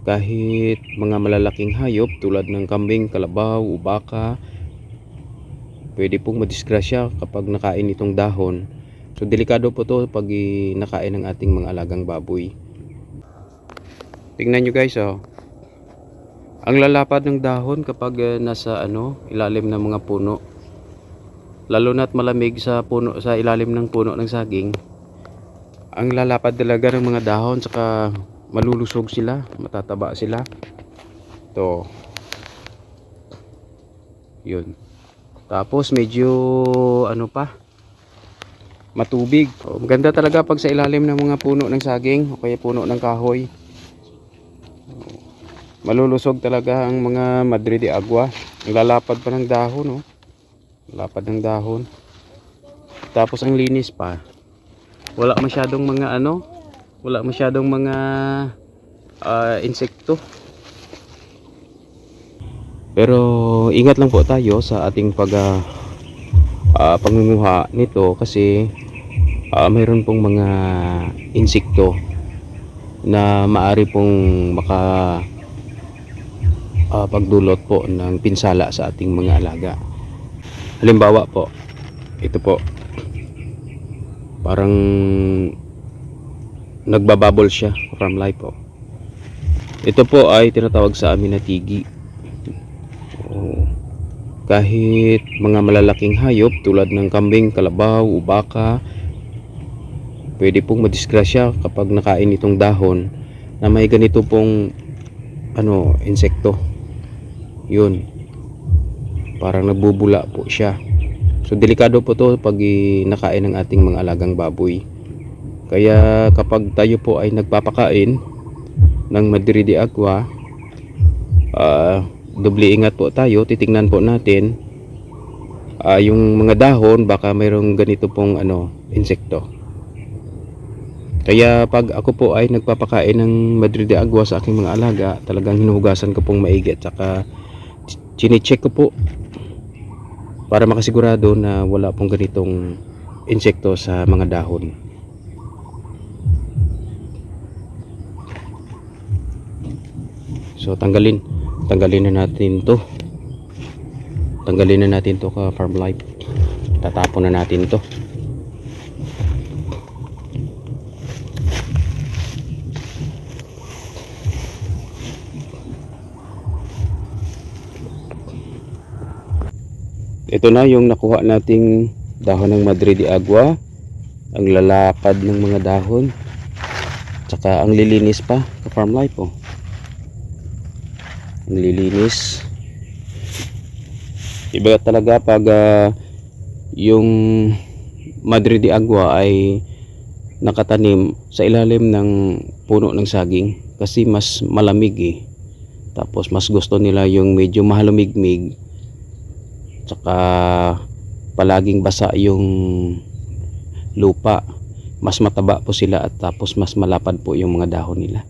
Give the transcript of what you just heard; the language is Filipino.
kahit mga malalaking hayop tulad ng kambing, kalabaw, ubaka pwede pong madisgrasya kapag nakain itong dahon. So delikado po to pag nakain ng ating mga alagang baboy. Tingnan nyo guys oh. Ang lalapad ng dahon kapag eh, nasa ano ilalim ng mga puno. Lalo na't malamig sa puno sa ilalim ng puno ng saging. Ang lalapad talaga ng mga dahon saka malulusog sila matataba sila. To yun. Tapos medyo ano pa? Matubig. Oh, maganda talaga pag sa ilalim ng mga puno ng saging o kaya puno ng kahoy. Oh, malulusog talaga ang mga madre de agua. Lalapad pa ng dahon oh. lapad ng dahon. Tapos ang linis pa. Wala masyadong mga ano wala masyadong mga ah, insekto. Pero ingat lang po tayo sa ating pag ah, pangunguha nito kasi ah, mayroon pong mga insekto na maari pong maka ah, pagdulot po ng pinsala sa ating mga alaga. Halimbawa po ito po. Parang nagbababol siya from life po ito po ay tinatawag sa amin na tigi. Oo. kahit mga malalaking hayop tulad ng kambing, kalabaw, ubaka pwede pong madisgrasya kapag nakain itong dahon na may ganito pong ano, insekto. Yun. Parang nagbubula po siya. So delikado po to pag nakain ng ating mga alagang baboy kaya kapag tayo po ay nagpapakain ng Madrid de Agua ah doble ingat po tayo titingnan po natin ah, yung mga dahon baka mayroong ganito pong ano insekto. Kaya pag ako po ay nagpapakain ng Madrid de Agua sa aking mga alaga talagang hinuhugasan ko pong maigi at saka chinecheck ko po para makasigurado na wala pong ganitong insekto sa mga dahon so tanggalin. Tanggalin na natin to. Tanggalin na natin to ka farm life. Tatapon na natin to. Ito na yung nakuha nating dahon ng Madrid de Agua. Ang lalakad ng mga dahon. Tsaka ang lilinis pa ka farm life oh ang lilinis iba talaga pag ah, yung Madrid de Agua ay nakatanim sa ilalim ng puno ng saging kasi mas malamig eh. Tapos mas gusto nila yung medyo mahalumigmig. Tsaka palaging basa yung lupa. Mas mataba po sila at tapos mas malapad po yung mga dahon nila